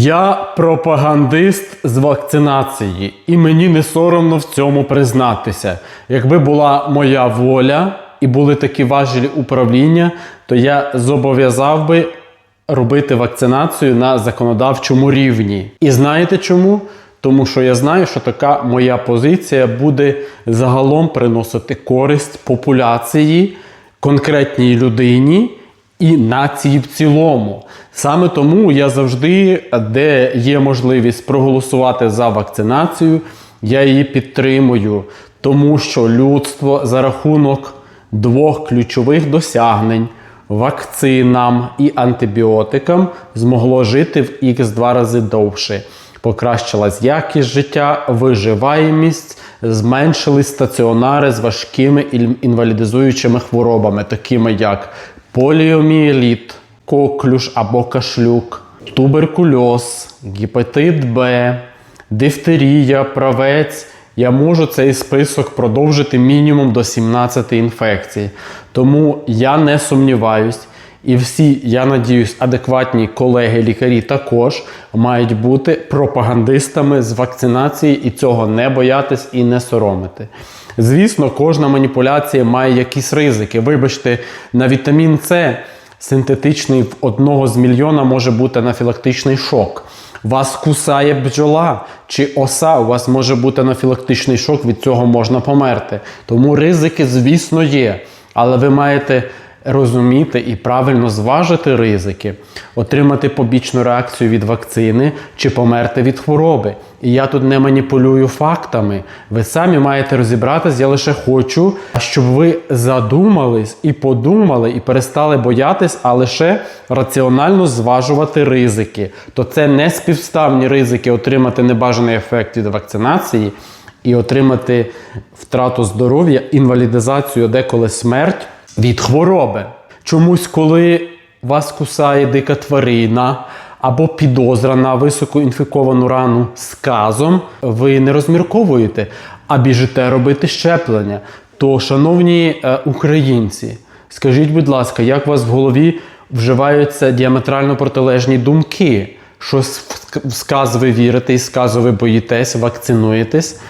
Я пропагандист з вакцинації, і мені не соромно в цьому признатися. Якби була моя воля і були такі важелі управління, то я зобов'язав би робити вакцинацію на законодавчому рівні. І знаєте чому? Тому що я знаю, що така моя позиція буде загалом приносити користь популяції, конкретній людині і нації в цілому. Саме тому я завжди, де є можливість проголосувати за вакцинацію, я її підтримую, тому що людство за рахунок двох ключових досягнень вакцинам і антибіотикам змогло жити в х два рази довше. Покращилась якість життя, виживаємість, зменшились стаціонари з важкими інвалідизуючими хворобами, такими як поліомієліт, коклюш або кашлюк, туберкульоз, гепатит Б, дифтерія, правець. Я можу цей список продовжити мінімум до 17 інфекцій. Тому я не сумніваюсь, і всі, я надіюсь, адекватні колеги-лікарі також мають бути пропагандистами з вакцинації і цього не боятись і не соромити. Звісно, кожна маніпуляція має якісь ризики. Вибачте, на вітамін С синтетичний в одного з мільйона може бути анафілактичний шок. Вас кусає бджола чи оса, у вас може бути анафілактичний шок, від цього можна померти. Тому ризики, звісно, є. Але ви маєте розуміти і правильно зважити ризики, отримати побічну реакцію від вакцини чи померти від хвороби. І я тут не маніпулюю фактами. Ви самі маєте розібратись. Я лише хочу, щоб ви задумались і подумали, і перестали боятись, а лише раціонально зважувати ризики. То це не співставні ризики отримати небажаний ефект від вакцинації і отримати втрату здоров'я, інвалідизацію, деколи смерть від хвороби. Чомусь, коли вас кусає дика тварина або підозра на високоінфіковану рану сказом, ви не розмірковуєте, а біжите робити щеплення. То, шановні е, українці, скажіть, будь ласка, як у вас в голові вживаються діаметрально протилежні думки? В в сказ ви вірите і сказу ви боїтесь, вакцинуєтесь,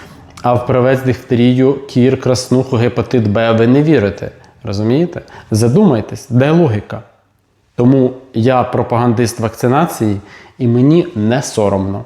а в правець дифтерію, кір, краснуху, гепатит Б ви не вірите. Розумієте? Задумайтесь, де логіка? Тому я пропагандист вакцинації і мені не соромно.